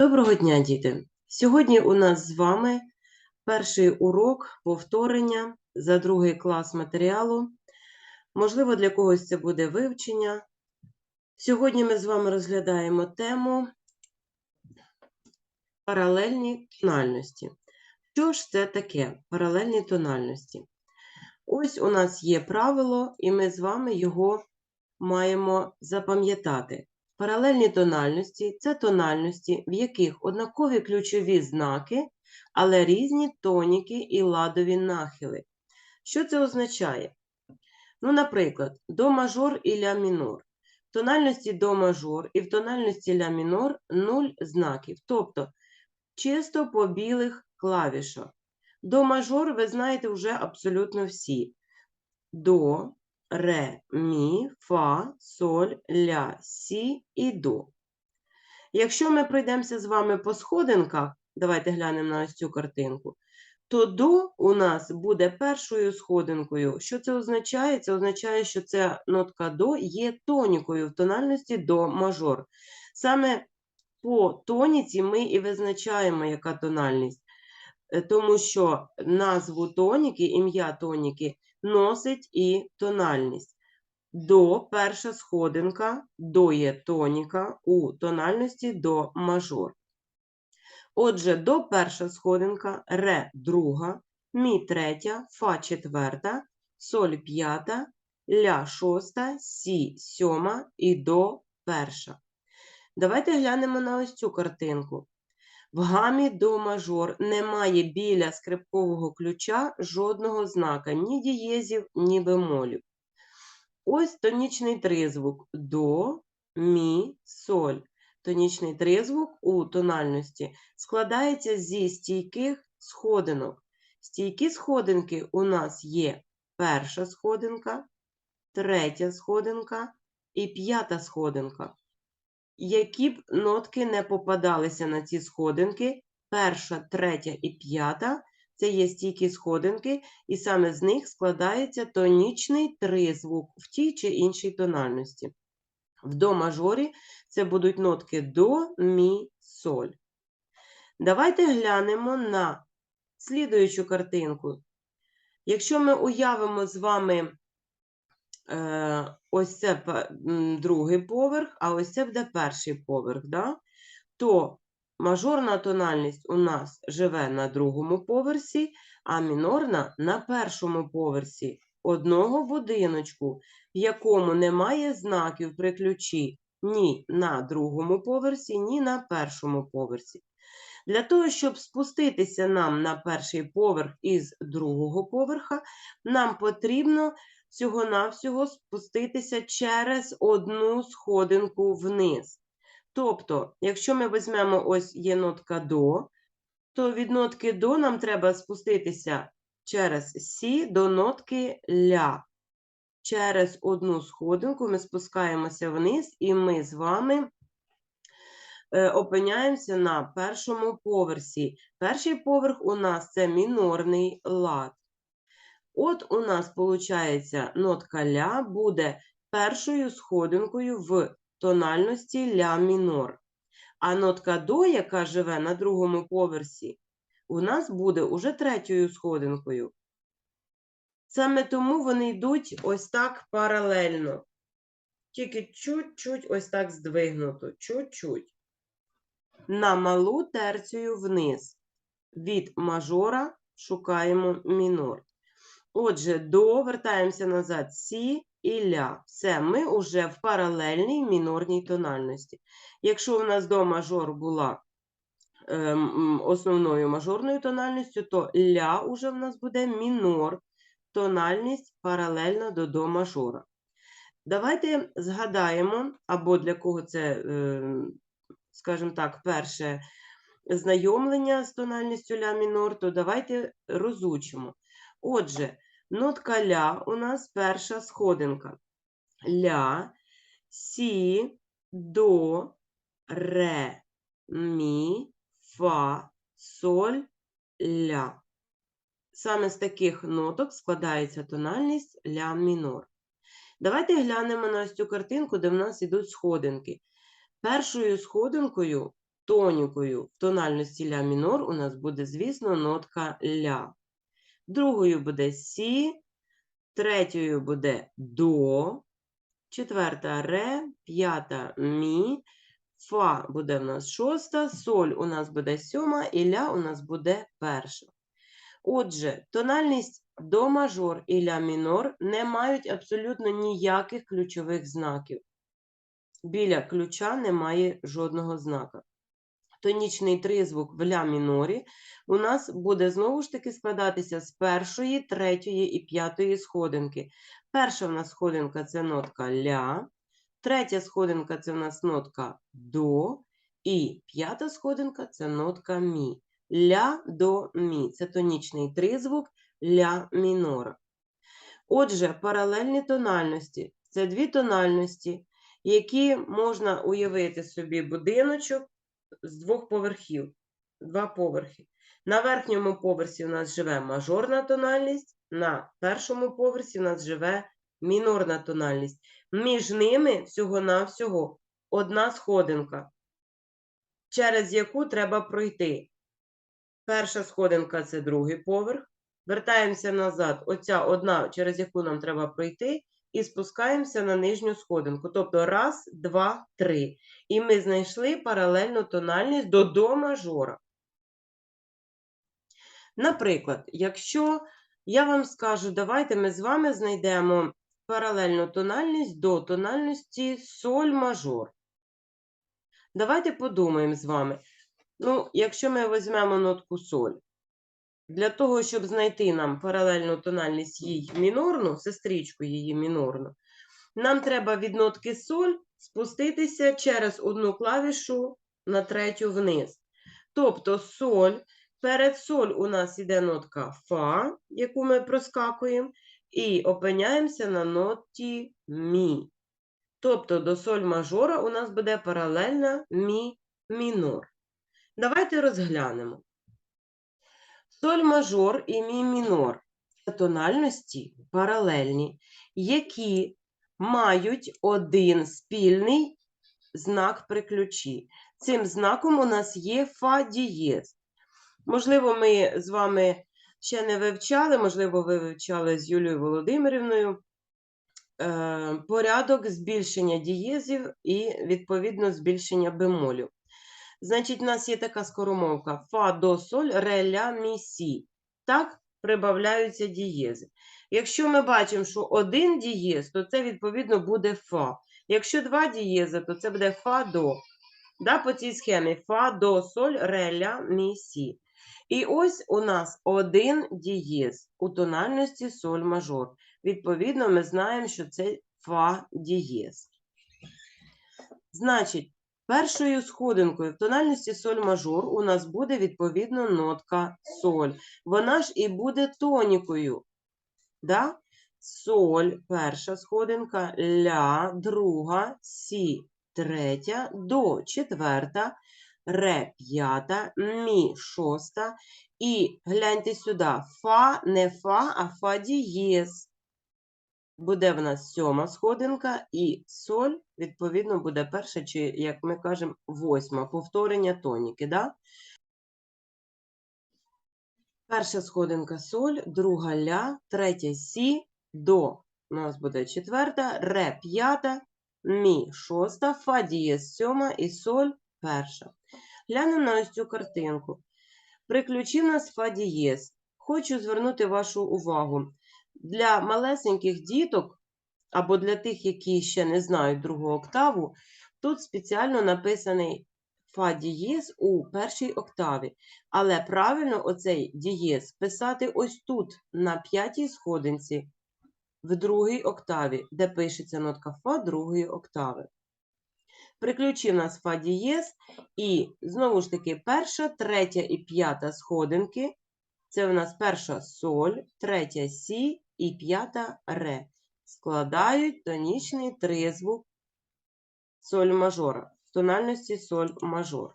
Доброго дня, діти! Сьогодні у нас з вами перший урок повторення за другий клас матеріалу. Можливо, для когось це буде вивчення. Сьогодні ми з вами розглядаємо тему паралельні тональності. Що ж це таке паралельні тональності? Ось у нас є правило, і ми з вами його маємо запам'ятати. Паралельні тональності це тональності, в яких однакові ключові знаки, але різні тоніки і ладові нахили. Що це означає? Ну, наприклад, до мажор і ля мінор. В тональності до мажор і в тональності ля мінор нуль знаків, тобто чисто по білих клавішах. До мажор ви знаєте вже абсолютно всі. До, ре, мі, фа, соль, ля, сі і до. Якщо ми пройдемося з вами по сходинках, давайте глянемо на ось цю картинку, то до у нас буде першою сходинкою. Що це означає? Це означає, що ця нотка до є тонікою в тональності до мажор. Саме по тоніці ми і визначаємо, яка тональність, Е, тому що назву тоніки, ім'я тоніки носить і тональність. До перша сходинка, до є тоніка у тональності до мажор. Отже, до перша сходинка, ре друга, мі третя, фа четверта, соль п'ята, ля шоста, сі сьома і до перша. Давайте глянемо на ось цю картинку. В гамі до мажор немає біля скрипкового ключа жодного знака, ні дієзів, ні бемолів. Ось тонічний тризвук до, мі, соль. Тонічний тризвук у тональності складається зі стійких сходинок. Стійкі сходинки у нас є перша сходинка, третя сходинка і п'ята сходинка. Які б нотки не попадалися на ці сходинки, перша, третя і п'ята це є стійкі сходинки, і саме з них складається тонічний тризвук в тій чи іншій тональності. В до мажорі це будуть нотки до, мі, соль. Давайте глянемо на слідуючу картинку. Якщо ми уявимо з вами ось це другий поверх, а ось це буде перший поверх, да? то мажорна тональність у нас живе на другому поверсі, а мінорна на першому поверсі одного будиночку, в якому немає знаків при ключі ні на другому поверсі, ні на першому поверсі. Для того, щоб спуститися нам на перший поверх із другого поверха, нам потрібно всього-навсього спуститися через одну сходинку вниз. Тобто, якщо ми візьмемо ось є нотка до, то від нотки до нам треба спуститися через сі до нотки ля. Через одну сходинку ми спускаємося вниз, і ми з вами е, опиняємося на першому поверсі. Перший поверх у нас це мінорний лад. От у нас, виходить, нотка ля буде першою сходинкою в тональності ля мінор. А нотка до, яка живе на другому поверсі, у нас буде уже третьою сходинкою. Саме тому вони йдуть ось так паралельно. Тільки чуть-чуть ось так здвигнуто, чуть-чуть. На малу терцію вниз. Від мажора шукаємо мінор. Отже, до, вертаємося назад, сі і ля. Все, ми вже в паралельній мінорній тональності. Якщо у нас до мажор була ем, основною мажорною тональністю, то ля уже в нас буде мінор, тональність паралельно до до мажора. Давайте згадаємо, або для кого це, ем, скажімо так, перше знайомлення з тональністю ля мінор, то давайте розучимо. Отже, нотка ля у нас перша сходинка. Ля, сі, до, ре, мі, фа, соль, ля. Саме з таких ноток складається тональність ля мінор. Давайте глянемо на ось цю картинку, де в нас ідуть сходинки. Першою сходинкою тонікою в тональності ля мінор у нас буде, звісно, нотка ля. Другою буде сі, третьою буде до, четверта ре, п'ята мі, фа буде в нас шоста, соль у нас буде сьома і ля у нас буде перша. Отже, тональність до мажор і ля мінор не мають абсолютно ніяких ключових знаків. Біля ключа немає жодного знака. Тонічний тризвук в ля мінорі у нас буде знову ж таки складатися з першої, третьої і п'ятої сходинки. Перша в нас сходинка це нотка ля, третя сходинка це в нас нотка до, і п'ята сходинка це нотка мі. Ля до мі. Це тонічний тризвук ля мінора. Отже, паралельні тональності це дві тональності, які можна уявити собі будиночок з двох поверхів, два поверхи. На верхньому поверсі у нас живе мажорна тональність, на першому поверсі у нас живе мінорна тональність. Між ними всього-навсього одна сходинка, через яку треба пройти. Перша сходинка це другий поверх. Вертаємося назад. Оця одна, через яку нам треба пройти, і спускаємося на нижню сходинку. Тобто раз, два, три. І ми знайшли паралельну тональність до до мажора. Наприклад, якщо я вам скажу, давайте ми з вами знайдемо паралельну тональність до тональності соль мажор. Давайте подумаємо з вами. Ну, якщо ми візьмемо нотку соль, для того, щоб знайти нам паралельну тональність їй мінорну, сестричку її мінорну, нам треба від нотки соль спуститися через одну клавішу на третю вниз. Тобто соль, перед соль у нас іде нотка фа, яку ми проскакуємо, і опиняємося на ноті мі. Тобто до соль мажора у нас буде паралельна мі мінор. Давайте розглянемо. Соль мажор і мі мінор це тональності паралельні, які мають один спільний знак при ключі. Цим знаком у нас є фа дієз. Можливо, ми з вами ще не вивчали, можливо, ви вивчали з Юлією Володимирівною е, порядок збільшення дієзів і, відповідно, збільшення бемолів. Значить, у нас є така скоромовка фа до соль, ре, ля, мі, сі. Так прибавляються дієзи. Якщо ми бачимо, що один дієз, то це відповідно буде фа. Якщо два дієзи, то це буде фа до. Да, по цій схемі фа до соль, ре, ля, мі, сі. І ось у нас один дієз у тональності соль мажор. Відповідно, ми знаємо, що це фа дієз. Значить, першою сходинкою в тональності соль мажор у нас буде відповідно нотка соль. Вона ж і буде тонікою. Да? Соль, перша сходинка, ля, друга, сі, третя, до, четверта, ре, п'ята, мі, шоста. І гляньте сюди, фа, не фа, а фа дієз. Буде в нас сьома сходинка, і соль, відповідно, буде перша, чи, як ми кажемо, восьма, повторення тоніки. Да? Перша сходинка соль, друга ля, третя сі, до. У нас буде четверта, ре п'ята, мі шоста, фа дієз сьома і соль перша. Глянемо на ось цю картинку. При ключі в нас фа дієз. Хочу звернути вашу увагу. Для малесеньких діток, або для тих, які ще не знають другу октаву, тут спеціально написаний фа дієз у першій октаві. Але правильно оцей дієз писати ось тут, на п'ятій сходинці, в другій октаві, де пишеться нотка фа другої октави. При ключі в нас фа дієз, і знову ж таки перша, третя і п'ята сходинки. Це у нас перша соль, третя сі і п'ята ре. Складають тонічний тризвук соль мажора в тональності соль мажор.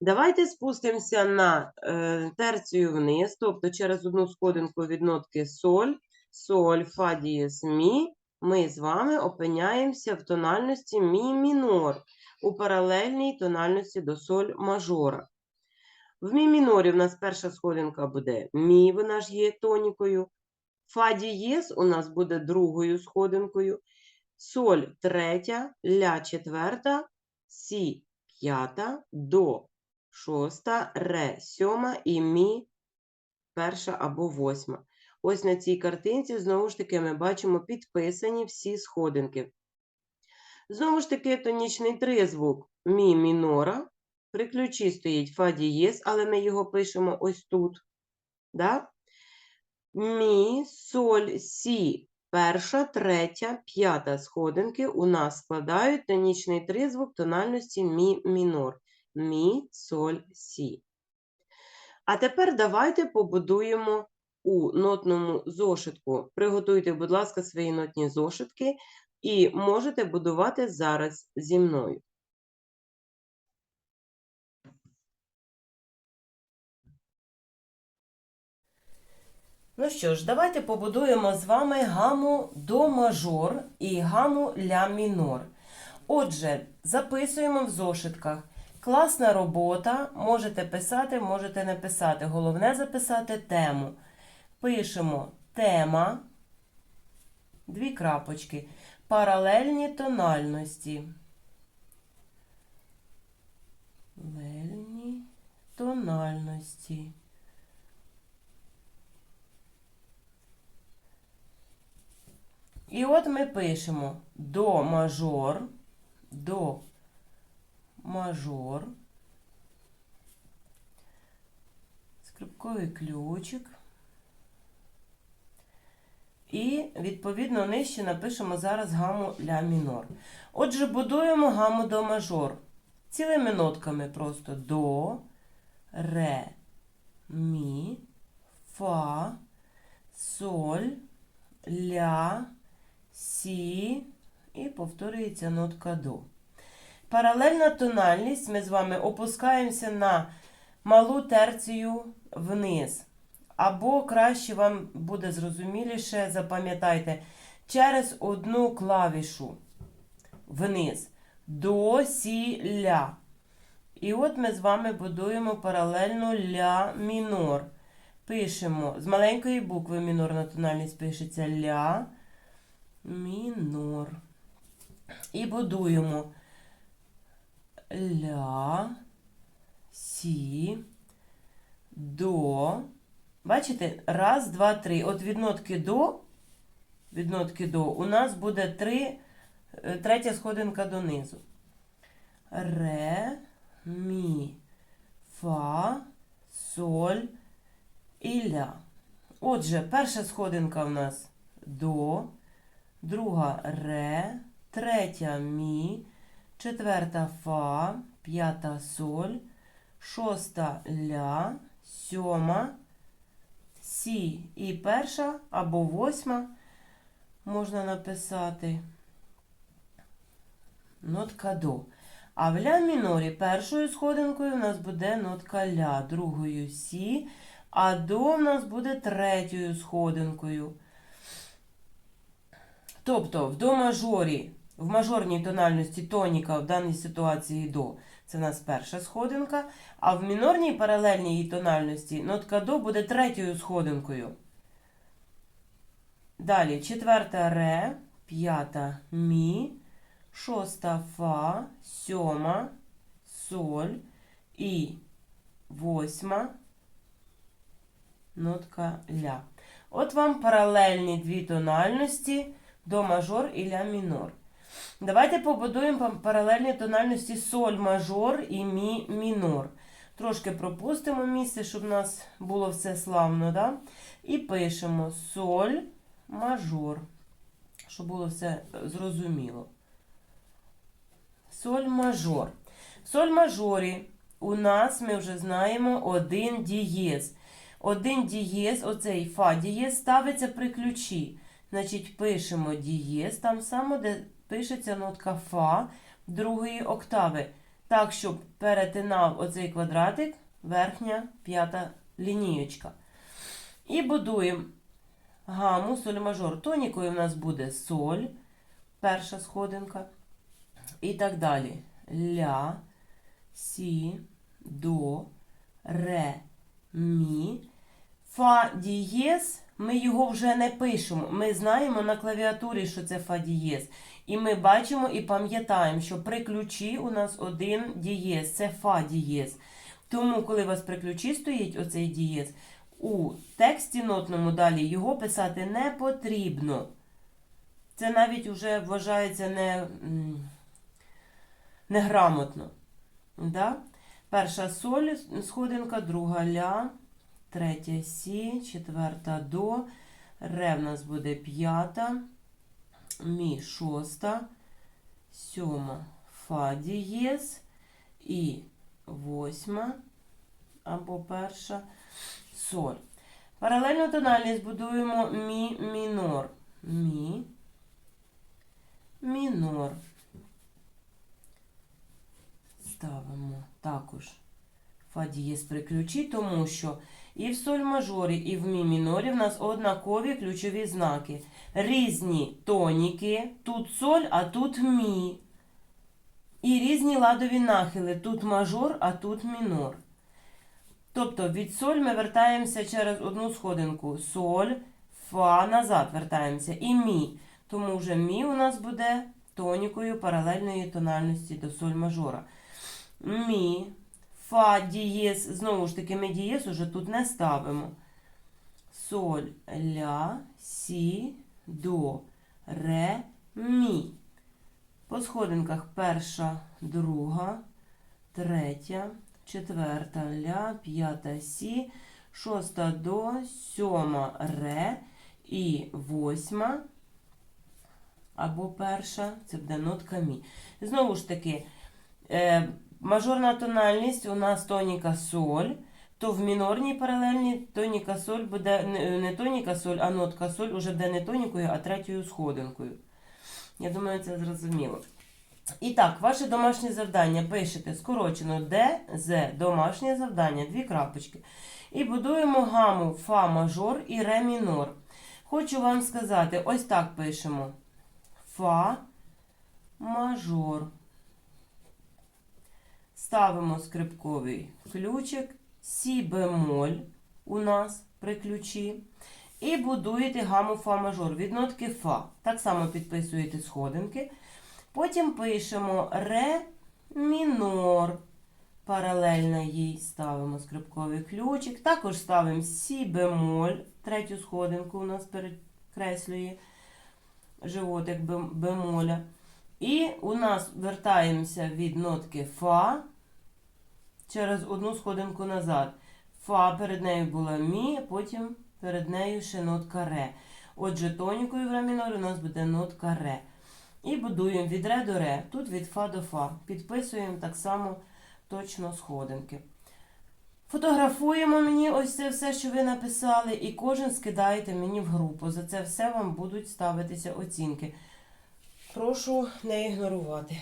Давайте спустимося на е, терцію вниз, тобто через одну сходинку від нотки соль, соль, фа дієс, мі, ми з вами опиняємося в тональності мі мінор у паралельній тональності до соль мажора. В мі мінорі в нас перша сходинка буде мі, вона ж є тонікою. Фа дієз у нас буде другою сходинкою. Соль третя, ля четверта, сі п'ята, до шоста, ре сьома і мі перша або восьма. Ось на цій картинці, знову ж таки, ми бачимо підписані всі сходинки. Знову ж таки, тонічний тризвук мі мінора. При ключі стоїть фа дієз, але ми його пишемо ось тут. Да? Мі, соль, сі. Перша, третя, п'ята сходинки у нас складають тонічний тризвук тональності мі мінор. Мі, соль, сі. А тепер давайте побудуємо у нотному зошитку. Приготуйте, будь ласка, свої нотні зошитки і можете будувати зараз зі мною. Ну що ж, давайте побудуємо з вами гаму до мажор і гаму ля мінор. Отже, записуємо в зошитках. Класна робота. Можете писати, можете не писати. Головне записати тему. Пишемо тема, дві крапочки, паралельні тональності. Паралельні тональності. І от ми пишемо до мажор, до мажор, скрипковий ключик. І, відповідно, нижче напишемо зараз гаму ля мінор. Отже, будуємо гаму до мажор. Цілими нотками просто до, ре, мі, фа, соль, ля, сі і повторюється нотка до. Паралельна тональність ми з вами опускаємося на малу терцію вниз. Або краще вам буде зрозуміліше, запам'ятайте, через одну клавішу вниз. До, сі, ля. І от ми з вами будуємо паралельно ля мінор. Пишемо з маленької букви мінорна тональність пишеться ля мінор. І будуємо ля, сі, до. Бачите? Раз, два, три. От від нотки до, від нотки до у нас буде три, е, третя сходинка донизу. Ре, мі, фа, соль і ля. Отже, перша сходинка в нас до, друга ре, третя мі, четверта фа, п'ята соль, шоста ля, сьома, сі. І перша або восьма можна написати. Нотка до. А в ля мінорі першою сходинкою у нас буде нотка ля, другою сі, а до в нас буде третьою сходинкою. Тобто в до мажорі, в мажорній тональності тоніка в даній ситуації до. Це в нас перша сходинка. А в мінорній паралельній тональності нотка до буде третьою сходинкою. Далі четверта ре, п'ята мі, шоста фа, сьома, соль і восьма нотка ля. От вам паралельні дві тональності до мажор і ля мінор. Давайте побудуємо паралельні тональності соль мажор і мі мінор. Трошки пропустимо місце, щоб у нас було все славно. Да? І пишемо соль мажор, щоб було все зрозуміло. Соль мажор. В соль мажорі у нас ми вже знаємо один дієз. Один дієз, оцей фа дієз ставиться при ключі. Значить, пишемо дієз, там само, де пишеться нотка Фа другої октави. Так, щоб перетинав оцей квадратик, верхня п'ята лінієчка. І будуємо гаму, соль мажор. Тонікою в нас буде соль, перша сходинка. І так далі. Ля, сі, до, ре, мі. Фа дієз, ми його вже не пишемо. Ми знаємо на клавіатурі, що це фа дієз. І ми бачимо і пам'ятаємо, що при ключі у нас один дієз, це фа дієз. Тому, коли у вас при ключі стоїть оцей дієз, у тексті нотному далі його писати не потрібно. Це навіть вже вважається не, неграмотно. Да? Перша соль, сходинка, друга ля, третя сі, четверта до, ре в нас буде п'ята, мі шоста, сьома фа дієз і восьма або перша соль. Паралельну тональність будуємо мі мінор. Мі мінор. Ставимо також фа дієз при ключі, тому що і в соль мажорі, і в мі мінорі в нас однакові ключові знаки. Різні тоніки, тут соль, а тут мі. І різні ладові нахили. Тут мажор, а тут мінор. Тобто від соль ми вертаємося через одну сходинку. Соль, фа, назад вертаємося. І мі. Тому вже мі у нас буде тонікою паралельної тональності до соль мажора. Мі, фа, дієз, знову ж таки, ми дієз уже тут не ставимо. Соль, ля, сі, до, ре, мі. По сходинках перша, друга, третя, четверта ля, п'ята сі, шоста до, сьома ре і восьма або перша, це буде нотка мі. Знову ж таки, е, мажорна тональність у нас тоніка соль, то в мінорній паралельній тоніка соль буде не, тоніка соль, а нотка соль уже буде не тонікою, а третьою сходинкою. Я думаю, це зрозуміло. І так, ваше домашнє завдання пишете скорочено ДЗ, домашнє завдання, дві крапочки. І будуємо гаму Фа мажор і Ре мінор. Хочу вам сказати, ось так пишемо. Фа мажор. Ставимо скрипковий ключик, Сі бемоль у нас при ключі. І будуєте гаму Фа мажор від нотки Фа. Так само підписуєте сходинки. Потім пишемо ре мінор. Паралельно їй ставимо скрипковий ключик. Також ставимо сі бемоль. Третю сходинку у нас перекреслює животик бем- бемоля. І у нас вертаємося від нотки Фа через одну сходинку назад. Фа перед нею була мі, потім перед нею ще нотка ре. Отже, тонікою в ре мінорі у нас буде нотка ре. І будуємо від ре до ре, тут від фа до фа. Підписуємо так само точно сходинки. Фотографуємо мені ось це все, що ви написали, і кожен скидаєте мені в групу. За це все вам будуть ставитися оцінки. Прошу не ігнорувати.